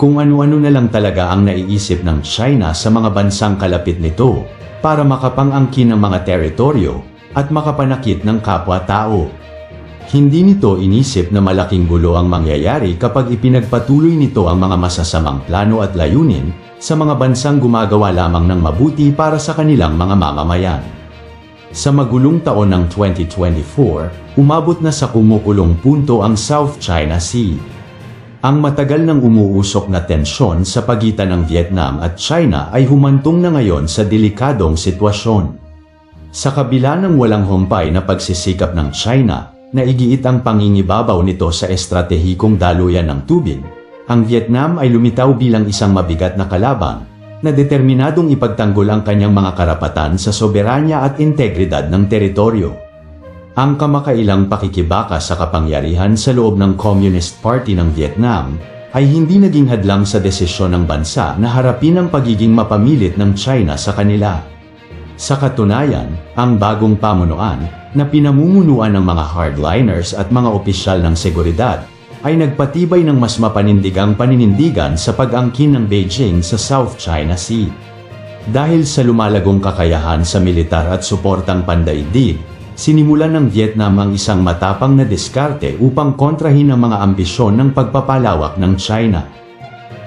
kung ano-ano na lang talaga ang naiisip ng China sa mga bansang kalapit nito para makapangangkin ng mga teritoryo at makapanakit ng kapwa-tao. Hindi nito inisip na malaking gulo ang mangyayari kapag ipinagpatuloy nito ang mga masasamang plano at layunin sa mga bansang gumagawa lamang ng mabuti para sa kanilang mga mamamayan. Sa magulong taon ng 2024, umabot na sa kumukulong punto ang South China Sea. Ang matagal nang umuusok na tensyon sa pagitan ng Vietnam at China ay humantong na ngayon sa delikadong sitwasyon. Sa kabila ng walang humpay na pagsisikap ng China, na igiit ang pangingibabaw nito sa estratehikong daluyan ng tubig, ang Vietnam ay lumitaw bilang isang mabigat na kalaban na determinadong ipagtanggol ang kanyang mga karapatan sa soberanya at integridad ng teritoryo. Ang kamakailang pakikibaka sa kapangyarihan sa loob ng Communist Party ng Vietnam ay hindi naging hadlang sa desisyon ng bansa na harapin ang pagiging mapamilit ng China sa kanila. Sa katunayan, ang bagong pamunuan na pinamumunuan ng mga hardliners at mga opisyal ng seguridad ay nagpatibay ng mas mapanindigang paninindigan sa pag-angkin ng Beijing sa South China Sea. Dahil sa lumalagong kakayahan sa militar at suportang pandaigdig, sinimulan ng Vietnam ang isang matapang na diskarte upang kontrahin ang mga ambisyon ng pagpapalawak ng China.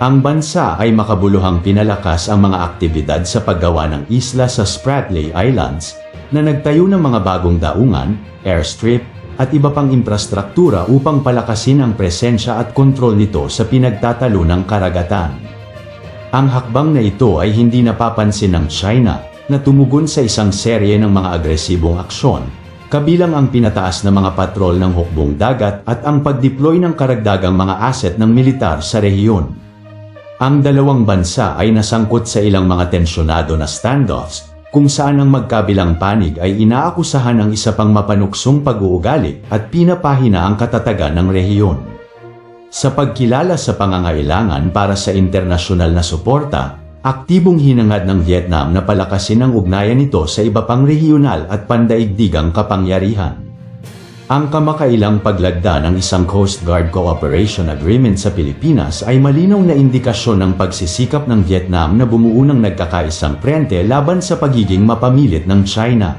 Ang bansa ay makabuluhang pinalakas ang mga aktibidad sa paggawa ng isla sa Spratly Islands na nagtayo ng mga bagong daungan, airstrip, at iba pang infrastruktura upang palakasin ang presensya at kontrol nito sa pinagtatalo ng karagatan. Ang hakbang na ito ay hindi napapansin ng China na tumugon sa isang serye ng mga agresibong aksyon, kabilang ang pinataas na mga patrol ng hukbong dagat at ang pagdeploy ng karagdagang mga asset ng militar sa rehiyon. Ang dalawang bansa ay nasangkot sa ilang mga tensyonado na standoffs kung saan ang magkabilang panig ay inaakusahan ng isa pang mapanuksong pag-uugali at pinapahina ang katatagan ng rehiyon. Sa pagkilala sa pangangailangan para sa internasyonal na suporta, aktibong hinangad ng Vietnam na palakasin ang ugnayan nito sa iba pang regional at pandaigdigang kapangyarihan. Ang kamakailang paglagda ng isang Coast Guard Cooperation Agreement sa Pilipinas ay malinaw na indikasyon ng pagsisikap ng Vietnam na bumuo ng nagkakaisang prente laban sa pagiging mapamilit ng China.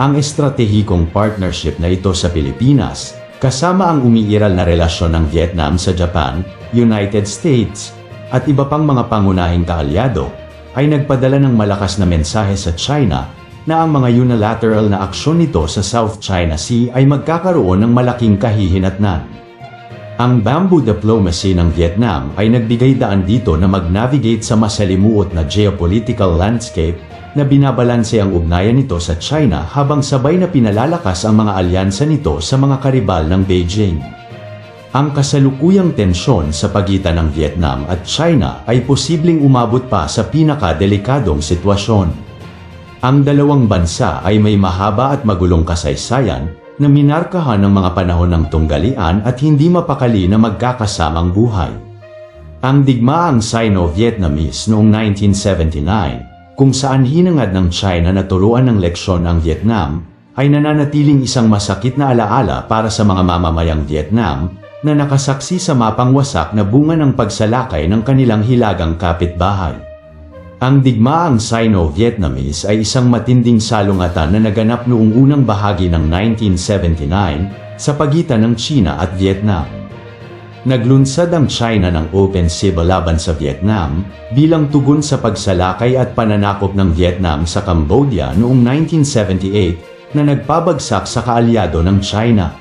Ang estratehikong partnership na ito sa Pilipinas, kasama ang umiiral na relasyon ng Vietnam sa Japan, United States, at iba pang mga pangunahing kaalyado, ay nagpadala ng malakas na mensahe sa China na ang mga unilateral na aksyon nito sa South China Sea ay magkakaroon ng malaking kahihinatnan. Ang bamboo diplomacy ng Vietnam ay nagbigay daan dito na mag-navigate sa masalimuot na geopolitical landscape na binabalanse ang ugnayan nito sa China habang sabay na pinalalakas ang mga alyansa nito sa mga karibal ng Beijing. Ang kasalukuyang tensyon sa pagitan ng Vietnam at China ay posibleng umabot pa sa pinakadelikadong sitwasyon. Ang dalawang bansa ay may mahaba at magulong kasaysayan na minarkahan ng mga panahon ng tunggalian at hindi mapakali na magkakasamang buhay. Ang digmaang Sino-Vietnamese noong 1979, kung saan hinangad ng China na turuan ng leksyon ang Vietnam, ay nananatiling isang masakit na alaala para sa mga mamamayang Vietnam na nakasaksi sa mapangwasak na bunga ng pagsalakay ng kanilang hilagang kapitbahay. Ang digmaang Sino-Vietnamese ay isang matinding salungatan na naganap noong unang bahagi ng 1979 sa pagitan ng China at Vietnam. Naglunsad ang China ng offensive laban sa Vietnam bilang tugon sa pagsalakay at pananakop ng Vietnam sa Cambodia noong 1978 na nagpabagsak sa kaalyado ng China.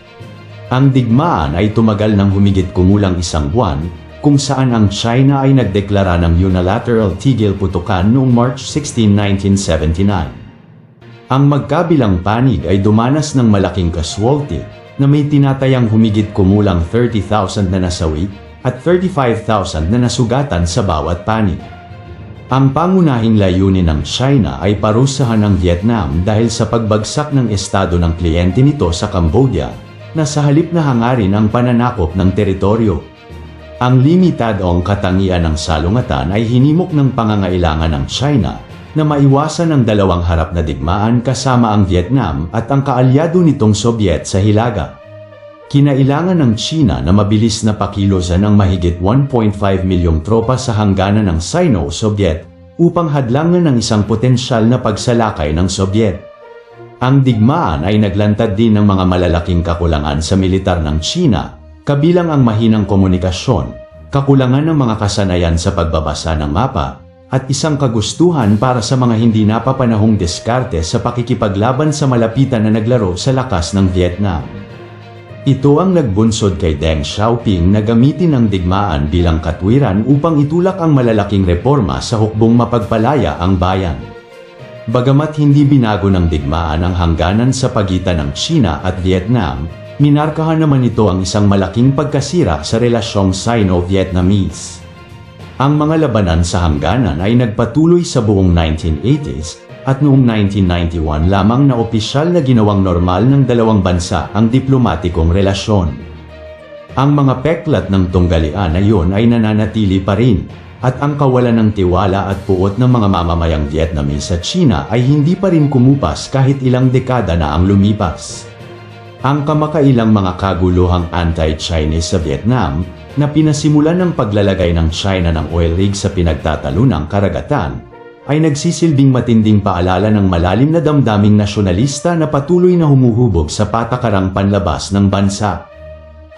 Ang digmaan ay tumagal ng humigit kumulang isang buwan kung saan ang China ay nagdeklara ng unilateral tigil putukan noong March 16, 1979. Ang magkabilang panig ay dumanas ng malaking casualty na may tinatayang humigit kumulang 30,000 na nasawi at 35,000 na nasugatan sa bawat panig. Ang pangunahing layunin ng China ay parusahan ang Vietnam dahil sa pagbagsak ng estado ng kliyente nito sa Cambodia na sa halip na hangarin ang pananakop ng teritoryo. Ang limitadong katangian ng salungatan ay hinimok ng pangangailangan ng China na maiwasan ang dalawang harap na digmaan kasama ang Vietnam at ang kaalyado nitong Soviet sa Hilaga. Kinailangan ng China na mabilis na pakilosan ang mahigit 1.5 milyong tropa sa hangganan ng Sino-Soviet upang hadlangan ang isang potensyal na pagsalakay ng Soviet. Ang digmaan ay naglantad din ng mga malalaking kakulangan sa militar ng China, kabilang ang mahinang komunikasyon, kakulangan ng mga kasanayan sa pagbabasa ng mapa, at isang kagustuhan para sa mga hindi napapanahong diskarte sa pakikipaglaban sa malapitan na naglaro sa lakas ng Vietnam. Ito ang nagbunsod kay Deng Xiaoping na gamitin ang digmaan bilang katwiran upang itulak ang malalaking reforma sa hukbong mapagpalaya ang bayan. Bagamat hindi binago ng digmaan ang hangganan sa pagitan ng China at Vietnam, minarkahan naman ito ang isang malaking pagkasira sa relasyong Sino-Vietnamese. Ang mga labanan sa hangganan ay nagpatuloy sa buong 1980s at noong 1991 lamang na opisyal na ginawang normal ng dalawang bansa ang diplomatikong relasyon. Ang mga peklat ng tunggalian na iyon ay nananatili pa rin at ang kawalan ng tiwala at puot ng mga mamamayang Vietnamese sa China ay hindi pa rin kumupas kahit ilang dekada na ang lumipas. Ang kamakailang mga kaguluhang anti-Chinese sa Vietnam na pinasimulan ng paglalagay ng China ng oil rig sa pinagtatalunang karagatan ay nagsisilbing matinding paalala ng malalim na damdaming nasyonalista na patuloy na humuhubog sa patakarang panlabas ng bansa.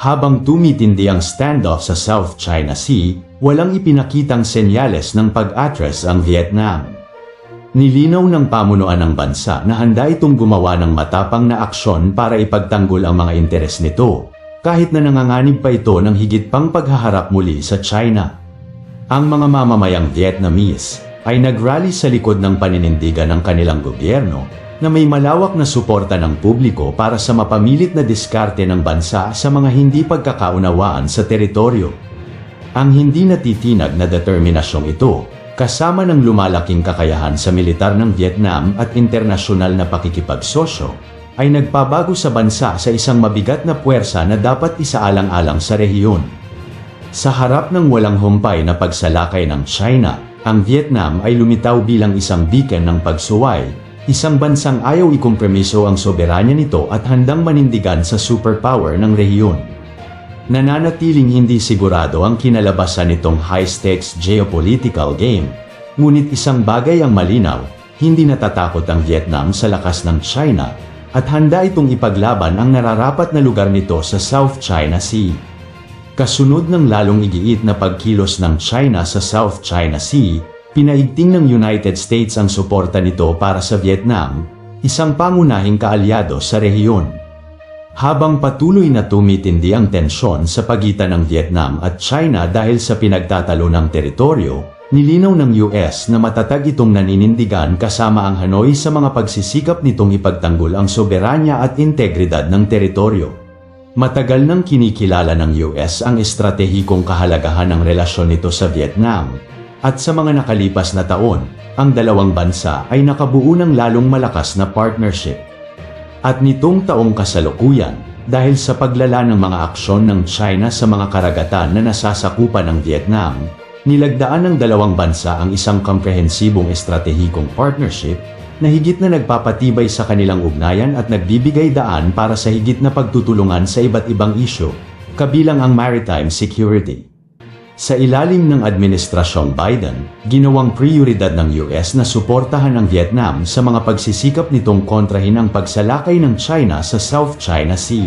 Habang tumitindi ang standoff sa South China Sea, walang ipinakitang senyales ng pag-atras ang Vietnam. Nilinaw ng pamunuan ng bansa na handa itong gumawa ng matapang na aksyon para ipagtanggol ang mga interes nito, kahit na nanganganib pa ito ng higit pang paghaharap muli sa China. Ang mga mamamayang Vietnamese ay nagrally sa likod ng paninindigan ng kanilang gobyerno na may malawak na suporta ng publiko para sa mapamilit na diskarte ng bansa sa mga hindi pagkakaunawaan sa teritoryo. Ang hindi natitinag na determinasyong ito, kasama ng lumalaking kakayahan sa militar ng Vietnam at internasyonal na pakikipagsosyo, ay nagpabago sa bansa sa isang mabigat na puwersa na dapat isaalang-alang sa rehiyon. Sa harap ng walang humpay na pagsalakay ng China, ang Vietnam ay lumitaw bilang isang beacon ng pagsuway, isang bansang ayaw ikompromiso ang soberanya nito at handang manindigan sa superpower ng rehiyon. Nananatiling hindi sigurado ang kinalabasan nitong high-stakes geopolitical game, ngunit isang bagay ang malinaw, hindi natatakot ang Vietnam sa lakas ng China, at handa itong ipaglaban ang nararapat na lugar nito sa South China Sea. Kasunod ng lalong igiit na pagkilos ng China sa South China Sea, pinaigting ng United States ang suporta nito para sa Vietnam, isang pangunahing kaalyado sa rehiyon. Habang patuloy na tumitindi ang tensyon sa pagitan ng Vietnam at China dahil sa pinagtatalo ng teritoryo, nilinaw ng US na matatag itong naninindigan kasama ang Hanoi sa mga pagsisikap nitong ipagtanggol ang soberanya at integridad ng teritoryo. Matagal nang kinikilala ng US ang estratehikong kahalagahan ng relasyon nito sa Vietnam, at sa mga nakalipas na taon, ang dalawang bansa ay nakabuo ng lalong malakas na partnership. At nitong taong kasalukuyan, dahil sa paglala ng mga aksyon ng China sa mga karagatan na nasasakupan ng Vietnam, nilagdaan ng dalawang bansa ang isang komprehensibong estratehikong partnership na higit na nagpapatibay sa kanilang ugnayan at nagbibigay daan para sa higit na pagtutulungan sa iba't ibang isyo, kabilang ang maritime security. Sa ilalim ng Administrasyong Biden, ginawang prioridad ng US na suportahan ang Vietnam sa mga pagsisikap nitong kontrahin ang pagsalakay ng China sa South China Sea.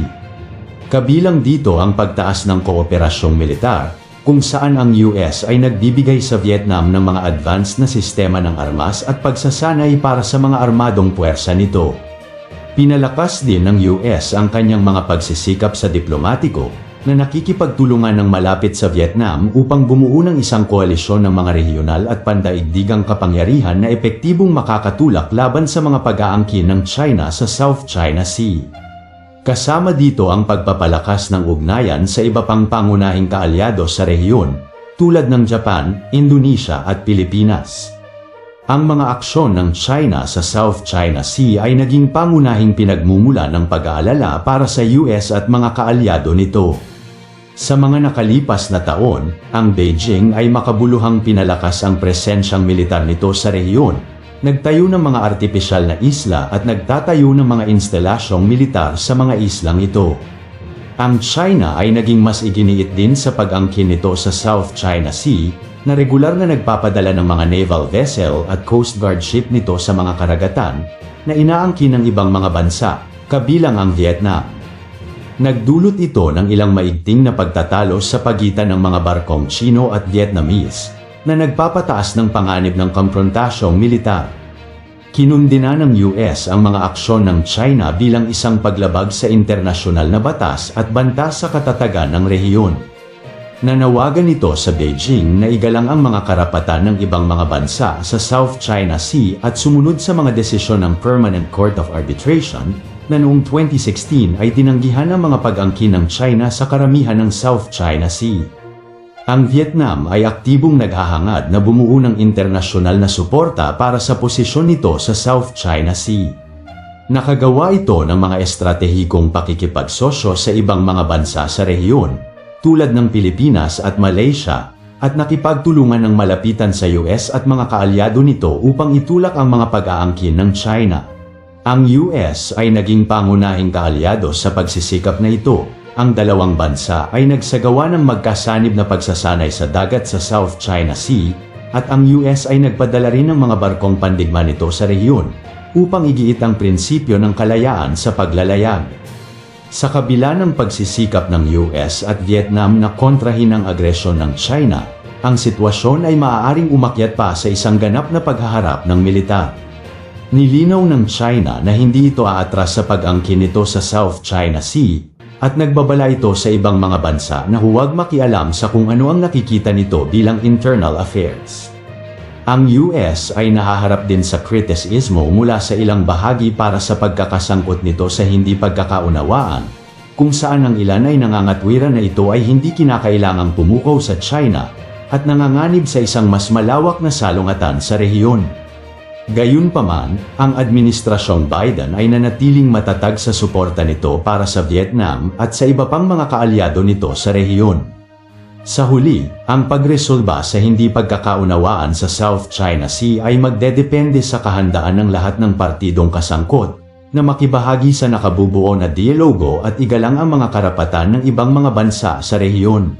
Kabilang dito ang pagtaas ng kooperasyong militar, kung saan ang US ay nagbibigay sa Vietnam ng mga advanced na sistema ng armas at pagsasanay para sa mga armadong puwersa nito. Pinalakas din ng US ang kanyang mga pagsisikap sa diplomatiko na nakikipagtulungan ng malapit sa Vietnam upang bumuo ng isang koalisyon ng mga regional at pandaigdigang kapangyarihan na epektibong makakatulak laban sa mga pag-aangkin ng China sa South China Sea. Kasama dito ang pagpapalakas ng ugnayan sa iba pang pangunahing kaalyado sa rehiyon, tulad ng Japan, Indonesia at Pilipinas. Ang mga aksyon ng China sa South China Sea ay naging pangunahing pinagmumula ng pag-aalala para sa US at mga kaalyado nito. Sa mga nakalipas na taon, ang Beijing ay makabuluhang pinalakas ang presensyang militar nito sa rehiyon, nagtayo ng mga artipisyal na isla at nagtatayo ng mga instalasyong militar sa mga islang ito. Ang China ay naging mas iginiit din sa pag-angkin nito sa South China Sea na regular na nagpapadala ng mga naval vessel at coast guard ship nito sa mga karagatan na inaangkin ng ibang mga bansa, kabilang ang Vietnam. Nagdulot ito ng ilang maigting na pagtatalo sa pagitan ng mga barkong Chino at Vietnamese na nagpapataas ng panganib ng konfrontasyong militar. Kinundina ng US ang mga aksyon ng China bilang isang paglabag sa internasyonal na batas at banta sa katatagan ng rehiyon. Nanawagan ito sa Beijing na igalang ang mga karapatan ng ibang mga bansa sa South China Sea at sumunod sa mga desisyon ng Permanent Court of Arbitration na noong 2016 ay tinanggihan ang mga pag-angkin ng China sa karamihan ng South China Sea. Ang Vietnam ay aktibong naghahangad na bumuo ng internasyonal na suporta para sa posisyon nito sa South China Sea. Nakagawa ito ng mga estratehikong pakikipagsosyo sa ibang mga bansa sa rehiyon, tulad ng Pilipinas at Malaysia, at nakipagtulungan ng malapitan sa US at mga kaalyado nito upang itulak ang mga pag-aangkin ng China. Ang US ay naging pangunahing kaalyado sa pagsisikap na ito. Ang dalawang bansa ay nagsagawa ng magkasanib na pagsasanay sa dagat sa South China Sea at ang US ay nagpadala rin ng mga barkong pandigma nito sa rehiyon upang igiit ang prinsipyo ng kalayaan sa paglalayag. Sa kabila ng pagsisikap ng US at Vietnam na kontrahin ang agresyon ng China, ang sitwasyon ay maaaring umakyat pa sa isang ganap na paghaharap ng militar. Nilinaw ng China na hindi ito aatras sa pag-angkin nito sa South China Sea at nagbabala ito sa ibang mga bansa na huwag makialam sa kung ano ang nakikita nito bilang internal affairs. Ang US ay nahaharap din sa kritisismo mula sa ilang bahagi para sa pagkakasangkot nito sa hindi pagkakaunawaan, kung saan ang ilan ay nangangatwiran na ito ay hindi kinakailangang pumukaw sa China at nanganganib sa isang mas malawak na salungatan sa rehiyon. Gayunpaman, ang administrasyong Biden ay nanatiling matatag sa suporta nito para sa Vietnam at sa iba pang mga kaalyado nito sa rehiyon. Sa huli, ang pagresolba sa hindi pagkakaunawaan sa South China Sea ay magdedepende sa kahandaan ng lahat ng partidong kasangkot na makibahagi sa nakabubuo na dialogo at igalang ang mga karapatan ng ibang mga bansa sa rehiyon.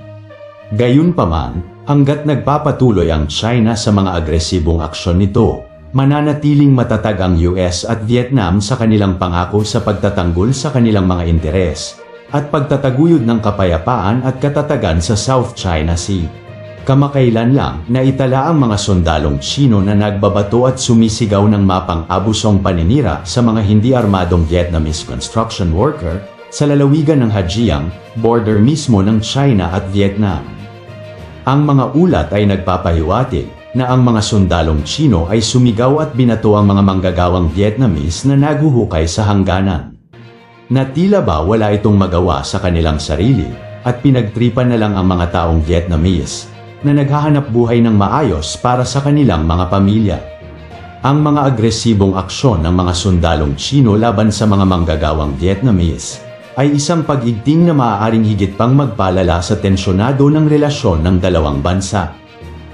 Gayunpaman, hanggat nagpapatuloy ang China sa mga agresibong aksyon nito, mananatiling matatag ang US at Vietnam sa kanilang pangako sa pagtatanggol sa kanilang mga interes at pagtataguyod ng kapayapaan at katatagan sa South China Sea. Kamakailan lang na itala ang mga sundalong Chino na nagbabato at sumisigaw ng mapang abusong paninira sa mga hindi armadong Vietnamese construction worker sa lalawigan ng Hajiang, border mismo ng China at Vietnam. Ang mga ulat ay nagpapahiwatig na ang mga sundalong Chino ay sumigaw at binato ang mga manggagawang Vietnamese na naguhukay sa hangganan. Na tila ba wala itong magawa sa kanilang sarili at pinagtripan na lang ang mga taong Vietnamese na naghahanap buhay ng maayos para sa kanilang mga pamilya. Ang mga agresibong aksyon ng mga sundalong Chino laban sa mga manggagawang Vietnamese ay isang pag-igting na maaaring higit pang magpalala sa tensyonado ng relasyon ng dalawang bansa.